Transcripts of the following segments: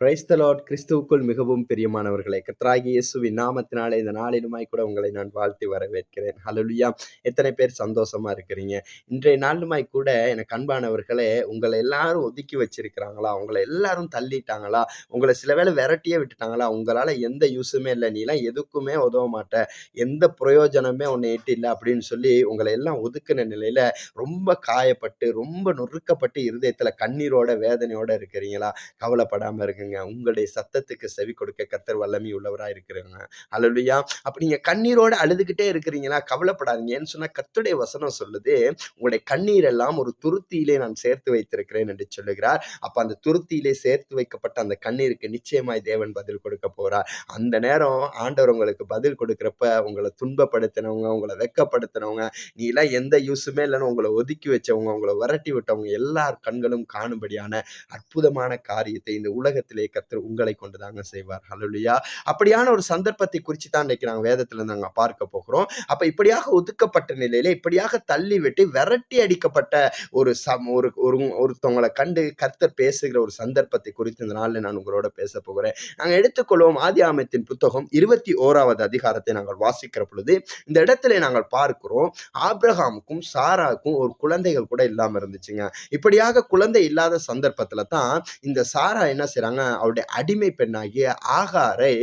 Praise the Lord கிறிஸ்துவுக்குள் மிகவும் பிரியமானவர்களே கர்த்தராகிய இயேசுவின் நாமத்தினாலே இந்த நாளிலுமாய் கூட உங்களை நான் வாழ்த்தி வரவேற்கிறேன். ஹலலுயா எத்தனை பேர் சந்தோஷமா இருக்கிறீங்க? இன்றைய நாளுமாய் கூட எனக்கு அன்பானவர்களே உங்களை எல்லாரும் ஒதுக்கி வச்சிருக்கிறாங்களா? உங்களை எல்லாரும் தள்ளிட்டாங்களா? உங்களை சில வேளை விரட்டியே விட்டுட்டாங்களா? உங்களால எந்த யூஸுமே இல்லை. நீலாம் எதுக்குமே உதவ மாட்ட. எந்த பிரயோஜனமே உன்னை எட்டு இல்லை அப்படின்னு சொல்லி உங்களை எல்லாம் ஒதுக்குன நிலையில ரொம்ப காயப்பட்டு ரொம்ப நொறுக்கப்பட்டு இருதயத்துல கண்ணீரோட வேதனையோட இருக்கிறீங்களா? கவலைப்படாம இருக்குங்க உங்களுடைய சத்தத்துக்கு செவி கொடுக்க கத்தர் வல்லமை உள்ளவரா இருக்கிறாங்க. அல்லையா அப்ப நீங்க கண்ணீரோட அழுதுகிட்டே இருக்கிறீங்களா? கவலைப்படாதீங்க. ஏன்னு சொன்னா கத்துடைய வசனம் சொல்லுது உங்களுடைய கண்ணீர் எல்லாம் ஒரு துருத்தியிலே நான் சேர்த்து வைத்திருக்கிறேன் என்று சொல்லுகிறார். அப்ப அந்த துருத்தியிலே சேர்த்து வைக்கப்பட்ட அந்த கண்ணீருக்கு நிச்சயமாய் தேவன் பதில் கொடுக்க போறார். அந்த நேரம் ஆண்டவர் உங்களுக்கு பதில் கொடுக்குறப்ப உங்களை துன்பப்படுத்தினவங்க உங்களை வெக்கப்படுத்தினவங்க நீ எல்லாம் எந்த யூஸுமே இல்லைன்னு உங்களை ஒதுக்கி வச்சவங்க உங்களை விரட்டி விட்டவங்க எல்லார் கண்களும் காணும்படியான அற்புதமான காரியத்தை இந்த உலகத்தில் கத்தர் உங்களை கொண்டு தாங்க செய்வார். ஹலோலியா அப்படியான ஒரு சந்தர்ப்பத்தை குறித்து தான் இன்னைக்கு நாங்கள் வேதத்துல நாங்கள் பார்க்க போகிறோம். அப்ப இப்படியாக ஒதுக்கப்பட்ட நிலையில இப்படியாக தள்ளி விட்டு விரட்டி அடிக்கப்பட்ட ஒரு சம் ஒரு ஒரு ஒருத்தவங்களை கண்டு கர்த்தர் பேசுகிற ஒரு சந்தர்ப்பத்தை குறித்து இந்த நாளில் நான் உங்களோட பேச போகிறேன். நாங்கள் எடுத்துக்கொள்வோம் ஆதி ஆமத்தின் புத்தகம் இருபத்தி ஓராவது அதிகாரத்தை நாங்கள் வாசிக்கிற பொழுது இந்த இடத்துல நாங்கள் பார்க்கிறோம் ஆப்ரஹாமுக்கும் சாராவுக்கும் ஒரு குழந்தைகள் கூட இல்லாமல் இருந்துச்சுங்க. இப்படியாக குழந்தை இல்லாத சந்தர்ப்பத்தில் தான் இந்த சாரா என்ன செய்கிறாங்க அவருடைய அடிமை பெண்ணாகிய ஆகாரை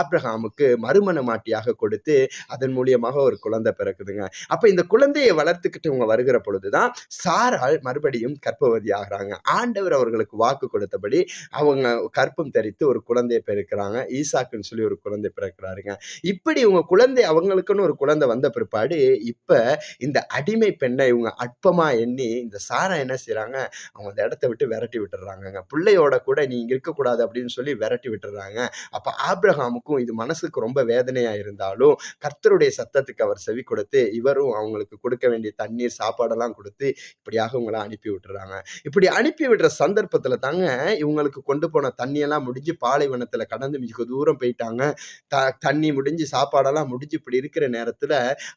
ஆப்ரஹாமுக்கு மறுமண மாட்டியாக கொடுத்து அதன் மூலியமாக ஒரு குழந்தை பிறக்குதுங்க. அப்ப இந்த குழந்தையை வளர்த்துக்கிட்டு இவங்க வருகிற பொழுதுதான் சாரால் மறுபடியும் கர்ப்பவதி ஆகிறாங்க. ஆண்டவர் அவர்களுக்கு வாக்கு கொடுத்தபடி அவங்க கற்பம் தரித்து ஒரு குழந்தையை பிறக்கிறாங்க ஈசாக்குன்னு சொல்லி ஒரு குழந்தை பிறக்கிறாருங்க. இப்படி இவங்க குழந்தை அவங்களுக்குன்னு ஒரு குழந்தை வந்த பிற்பாடு இப்ப இந்த அடிமை பெண்ணை இவங்க அற்பமா எண்ணி இந்த சாரா என்ன செய்கிறாங்க அவங்க அந்த இடத்த விட்டு விரட்டி விட்டுறாங்கங்க. பிள்ளையோட கூட நீ இங்க கூடாது அப்படின்னு சொல்லி விரட்டி விட்டுறாங்க. அப்ப ஆப்ரஹாமுக்கும் இது மனசுக்கு ரொம்ப வேதனையா இருந்தாலும் கர்த்தருடைய சத்தத்துக்கு அவர் செவி கொடுத்து இவரும் அவங்களுக்கு கொடுக்க வேண்டிய தண்ணீர் சாப்பாடெல்லாம் கொடுத்து இப்படியாக இவங்களை அனுப்பி விட்டுறாங்க. இப்படி அனுப்பி விடுற சந்தர்ப்பத்துல தாங்க இவங்களுக்கு கொண்டு போன தண்ணியெல்லாம் முடிஞ்சு பாலைவனத்துல கடந்து மிக தூரம் போயிட்டாங்க. த தண்ணி முடிஞ்சு சாப்பாடெல்லாம் முடிஞ்சு இப்படி இருக்கிற நேரத்துல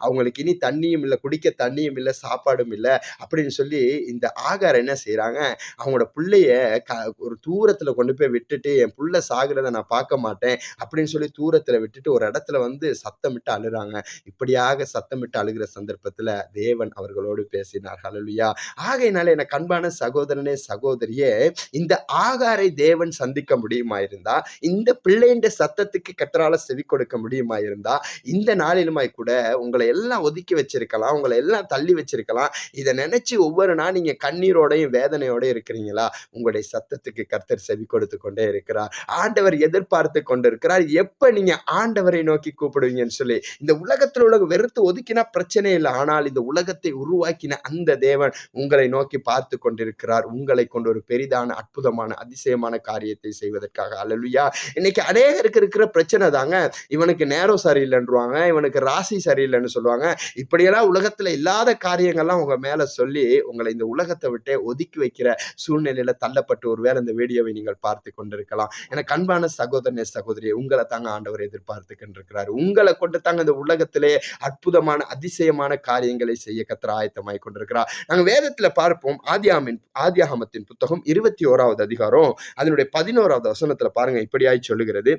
அவங்களுக்கு இனி தண்ணியும் இல்லை குடிக்க தண்ணியும் இல்லை சாப்பாடும் இல்லை அப்படின்னு சொல்லி இந்த ஆகார் என்ன செய்யறாங்க அவங்களோட பிள்ளைய க ஒரு தூரத்துல கொண்டு போய் விட்டுட்டு என் புள்ள சாகுறத நான் பார்க்க மாட்டேன் அப்படின்னு சொல்லி தூரத்துல விட்டுட்டு ஒரு இடத்துல வந்து சத்தமிட்டு அழுறாங்க. இப்படியாக சத்தமிட்டு அழுகிற சந்தர்ப்பத்துல தேவன் அவர்களோடு பேசினார். ஹலலுயா ஆகையினால எனக்கு அன்பான சகோதரனே சகோதரியே இந்த ஆகாரை தேவன் சந்திக்க முடியுமா இருந்தா இந்த பிள்ளைன்ற சத்தத்துக்கு கத்தரால செவி கொடுக்க முடியுமா இருந்தா இந்த நாளிலுமாய் கூட உங்களை எல்லாம் ஒதுக்கி வச்சிருக்கலாம் உங்களை எல்லாம் தள்ளி வச்சிருக்கலாம். இதை நினைச்சு ஒவ்வொரு நாள் நீங்க கண்ணீரோடையும் வேதனையோட இருக்கிறீங்களா? உங்களுடைய சத்தத்துக்கு கர்த்தர் செவி கொடுத்து கொண்டே இருக்கிறார். ஆண்டவர் எதிர்பார்த்து கொண்டிருக்கிறார். எப்ப நீங்க ஆண்டவரை நோக்கி கூப்பிடுவீங்கன்னு சொல்லி இந்த உலகத்தில் உலக வெறுத்து ஒதுக்கினா பிரச்சனை இல்லை. ஆனால் இந்த உலகத்தை உருவாக்கின அந்த தேவன் உங்களை நோக்கி பார்த்து கொண்டிருக்கிறார். உங்களை கொண்டு ஒரு பெரிதான அற்புதமான அதிசயமான காரியத்தை செய்வதற்காக. அல்லலுயா இன்னைக்கு அநேகருக்கு இருக்கிற பிரச்சனை தாங்க. இவனுக்கு நேரம் சரியில்லைன்றுவாங்க. இவனுக்கு ராசி சரியில்லைன்னு சொல்லுவாங்க. இப்படியெல்லாம் உலகத்துல இல்லாத காரியங்கள்லாம் உங்க மேல சொல்லி உங்களை இந்த உலகத்தை விட்டு ஒதுக்கி வைக்கிற சூழ்நிலையில தள்ளப்பட்டு ஒருவேளை இந்த வீடியோவை நீங்கள் பார்த்து கொண்டிருக்கலாம். எனக்கு அன்பான சகோதரனே சகோதரியை உங்களை தாங்க ஆண்டவர் எதிர்பார்த்து கொண்டிருக்கிறார் உங்களை கொண்டு தாங்க இந்த உலகத்திலே அற்புதமான அதிசயமான காரியங்களை செய்ய கத்திர ஆயத்தமாய் கொண்டிருக்கிறார். நாங்கள் வேதத்துல பார்ப்போம் ஆதியாமின் ஆதியாகமத்தின் புத்தகம் இருபத்தி ஓராவது அதிகாரம் அதனுடைய பதினோராவது வசனத்துல பாருங்க இப்படியாய் சொல்லுகிறது.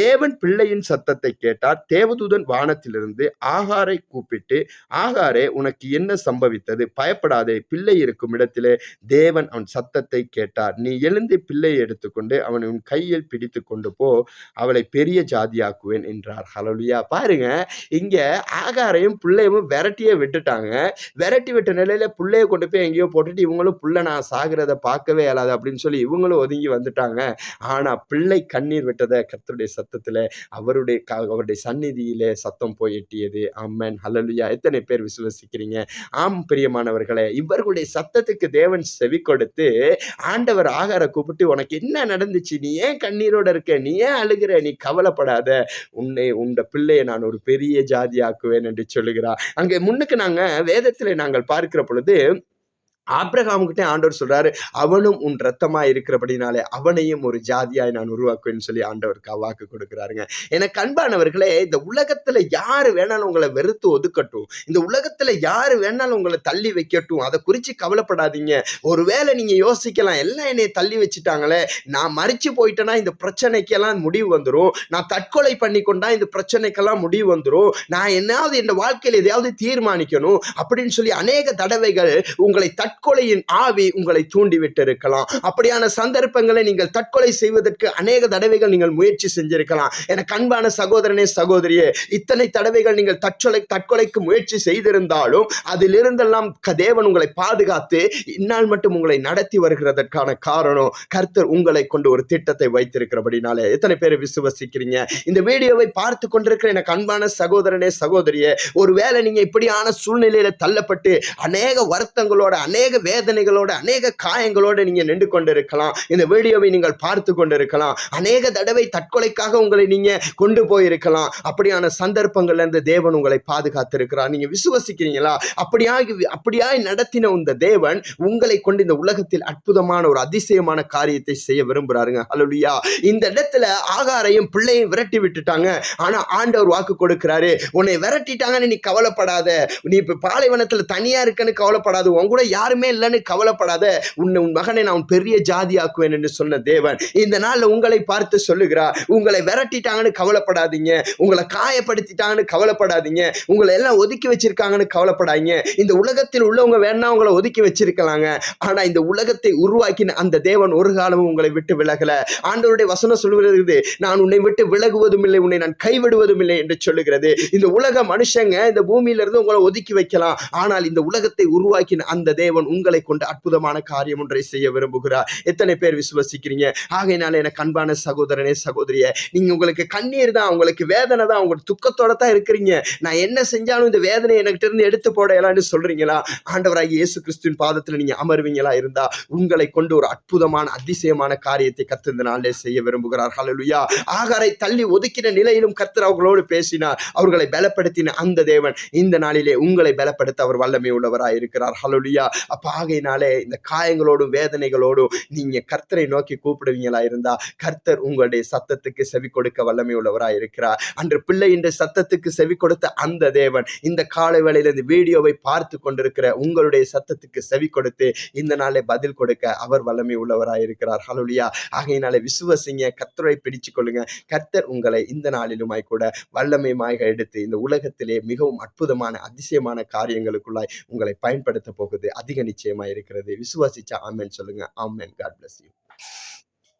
தேவன் பிள்ளையின் சத்தத்தை கேட்டார் தேவதூதன் வானத்திலிருந்து ஆகாரை கூப்பிட்டு ஆகாரே உனக்கு என்ன சம்பவித்தது? பயப்படாதே பிள்ளை இருக்கும் இடத்திலே தேவன் அவன் சத்தத்தை கேட்டார். நீ எழுந்து பிள்ளையை எடுத்துக்கொண்டு அவன் உன் கையில் பிடித்து கொண்டு போ அவளை பெரிய ஜாதியாக்குவேன் என்றார். ஹலோலியா பாருங்க இங்க ஆகாரையும் பிள்ளையும் விரட்டியே விட்டுட்டாங்க. விரட்டி விட்ட நிலையில பிள்ளைய கொண்டு போய் எங்கேயோ போட்டுட்டு இவங்களும் பிள்ளை நான் சாகிறத பார்க்கவே இயலாது அப்படின்னு சொல்லி இவங்களும் ஒதுங்கி வந்துட்டாங்க. ஆனா பிள்ளை கண்ணீர் விட்டதை கர்த்தருடைய சத்தத்துல அவருடைய க- அவருடைய சந்நிதியிலே சத்தம் போய் எட்டியது. அம்மன் ஹலலுயா எத்தனை பேர் விசுவசிக்கிறீங்க? ஆம் பிரியமானவர்களே இவர்களுடைய சத்தத்துக்கு தேவன் செவி கொடுத்து ஆண்டவர் ஆகார கூப்பிட்டு உனக்கு என்ன நடந்து நடந்துச்சு. நீ ஏன் கண்ணீரோட இருக்க? நீ ஏன் அழுகிற? நீ கவலைப்படாத. உன்னை உண்ட பிள்ளையை நான் ஒரு பெரிய ஜாதியாக்குவேன் என்று சொல்லுகிறார். அங்கே முன்னுக்கு நாங்க வேதத்தில் நாங்கள் பார்க்கிற பொழுது ஆபிரகாமுக்கிட்டே ஆண்டவர் சொல்றாரு அவனும் உன் ரத்தமா இருக்கிறபடினாலே அவனையும் ஒரு ஜாதியாய் நான் உருவாக்குவேன்னு சொல்லி ஆண்டவருக்கு வாக்கு கொடுக்குறாருங்க. எனக்கு அன்பானவர்களே இந்த உலகத்துல யாரு வேணாலும் உங்களை வெறுத்து ஒதுக்கட்டும். இந்த உலகத்துல யாரு வேணாலும் உங்களை தள்ளி வைக்கட்டும். அதை குறிச்சு கவலைப்படாதீங்க. ஒருவேளை நீங்க யோசிக்கலாம் எல்லாம் என்னை தள்ளி வச்சுட்டாங்களே. நான் மறிச்சு போயிட்டேன்னா இந்த பிரச்சனைக்கெல்லாம் முடிவு வந்துடும் நான் தற்கொலை பண்ணி கொண்டா இந்த பிரச்சனைக்கெல்லாம் முடிவு வந்துடும் நான் என்னாவது இந்த வாழ்க்கையில் எதையாவது தீர்மானிக்கணும் அப்படின்னு சொல்லி அநேக தடவைகள் உங்களை தட் தற்கொலையின் ஆவி உங்களை தூண்டிவிட்டிருக்கலாம். அப்படியான சந்தர்ப்பங்களை நீங்கள் தற்கொலை செய்வதற்கு அநேக தடவைகள் நீங்கள் முயற்சி செஞ்சிருக்கலாம். எனக்கு அன்பான சகோதரனே சகோதரியே இத்தனை தடவைகள் நீங்கள் தற்கொலை தற்கொலைக்கு முயற்சி செய்திருந்தாலும் அதிலிருந்தெல்லாம் தேவன் உங்களை பாதுகாத்து இந்நாள் மட்டும் உங்களை நடத்தி வருகிறதற்கான காரணம் கர்த்தர் உங்களை கொண்டு ஒரு திட்டத்தை வைத்திருக்கிறபடினாலே. எத்தனை பேர் விசுவசிக்கிறீங்க? இந்த வீடியோவை பார்த்து கொண்டிருக்கிற எனக்கு அன்பான சகோதரனே சகோதரியே ஒருவேளை நீங்க இப்படியான சூழ்நிலையில தள்ளப்பட்டு அநேக வருத்தங்களோட அநேக அநேக வேதனைகளோட அநேக காயங்களோட நீங்கள் நின்று கொண்டிருக்கலாம். இந்த வீடியோவை நீங்கள் பார்த்து கொண்டிருக்கலாம். அநேக தடவை தற்கொலைக்காக உங்களை நீங்கள் கொண்டு போயிருக்கலாம். அப்படியான சந்தர்ப்பங்கள்ல இருந்து தேவன் உங்களை பாதுகாத்திருக்கிறார். நீங்கள் விசுவசிக்கிறீங்களா? அப்படியாகி அப்படியாய் நடத்தின இந்த தேவன் உங்களை கொண்டு இந்த உலகத்தில் அற்புதமான ஒரு அதிசயமான காரியத்தை செய்ய விரும்புகிறாருங்க அலுடியா இந்த இடத்துல ஆகாரையும் பிள்ளையும் விரட்டி விட்டுட்டாங்க. ஆனால் ஆண்டவர் வாக்கு கொடுக்கிறாரு. உன்னை விரட்டிட்டாங்கன்னு நீ கவலைப்படாத. நீ இப்போ பாலைவனத்தில் தனியாக இருக்கன்னு கவலைப்படாது. உன் கூட யாரும் இல்லைன்னு கவலைப்படாத. உன்னை உன் மகனை நான் பெரிய ஜாதி ஆக்குவேன் என்று சொன்ன தேவன் இந்த நாளில் உங்களை பார்த்து சொல்லுகிறார். உங்களை விரட்டிட்டாங்கன்னு கவலைப்படாதீங்க. உங்களை காயப்படுத்திட்டாங்கன்னு கவலைப்படாதீங்க. உங்களை எல்லாம் ஒதுக்கி வச்சிருக்காங்கன்னு கவலைப்படாதீங்க. இந்த உலகத்தில் உள்ளவங்க வேணா உங்களை ஒதுக்கி வச்சிருக்கலாங்க. ஆனா இந்த உலகத்தை உருவாக்கின அந்த தேவன் ஒரு காலமும் உங்களை விட்டு விலகல. ஆண்டவருடைய வசனம் சொல்லுகிறது நான் உன்னை விட்டு விலகுவதும் இல்லை உன்னை நான் கைவிடுவதும் இல்லை என்று சொல்லுகிறது. இந்த உலக மனுஷங்க இந்த பூமியில இருந்து உங்களை ஒதுக்கி வைக்கலாம். ஆனால் இந்த உலகத்தை உருவாக்கின அந்த தேவன் உங்களை கொண்டு அற்புதமான காரியம் ஒன்றை செய்ய விரும்புகிறார். எத்தனை பேர் விசுவசிக்கிறீங்க? ஆகையினால எனக்கு அன்பான சகோதரனே சகோதரிய நீங்க உங்களுக்கு கண்ணீர் தான் உங்களுக்கு வேதனை தான் உங்களுக்கு துக்கத்தோட தான் இருக்கிறீங்க. நான் என்ன செஞ்சாலும் இந்த வேதனை என்கிட்ட இருந்து எடுத்து போடலாம்னு சொல்றீங்களா? ஆண்டவராகி இயேசு கிறிஸ்துவின் பாதத்துல நீங்க அமர்வீங்களா இருந்தா உங்களை கொண்டு ஒரு அற்புதமான அதிசயமான காரியத்தை கத்து இந்த செய்ய விரும்புகிறார். ஹலலுயா ஆகாரை தள்ளி ஒதுக்கின நிலையிலும் கர்த்தர் அவர்களோடு பேசினார். அவர்களை பலப்படுத்தின அந்த தேவன் இந்த நாளிலே உங்களை பலப்படுத்த அவர் வல்லமை உள்ளவராய் இருக்கிறார் ஹலலுயா அப்போ ஆகையினாலே இந்த காயங்களோடும் வேதனைகளோடும் நீங்க கர்த்தரை நோக்கி கூப்பிடுவீங்களா இருந்தா கர்த்தர் உங்களுடைய சத்தத்துக்கு செவி கொடுக்க வல்லமை உள்ளவராக இருக்கிறார். அன்று பிள்ளையின் சத்தத்துக்கு செவி கொடுத்த அந்த தேவன் இந்த காலை வேளையில் இந்த வீடியோவை பார்த்து கொண்டிருக்கிற உங்களுடைய சத்தத்துக்கு செவி கொடுத்து இந்த நாளை பதில் கொடுக்க அவர் வல்லமை உள்ளவராய் இருக்கிறார். ஹலோலியா ஆகையினாலே விசுவசிங்க கர்த்தரை பிடிச்சு கொள்ளுங்க. கர்த்தர் உங்களை இந்த நாளிலுமாய் கூட வல்லமையுமாய் எடுத்து இந்த உலகத்திலே மிகவும் அற்புதமான அதிசயமான காரியங்களுக்குள்ளாய் உங்களை பயன்படுத்த போகுது. அதிக நிச்சயமா இருக்கிறது. விசுவாசிச்சா ஆமேன். சொல்லுங்க. ஆமேன். God bless you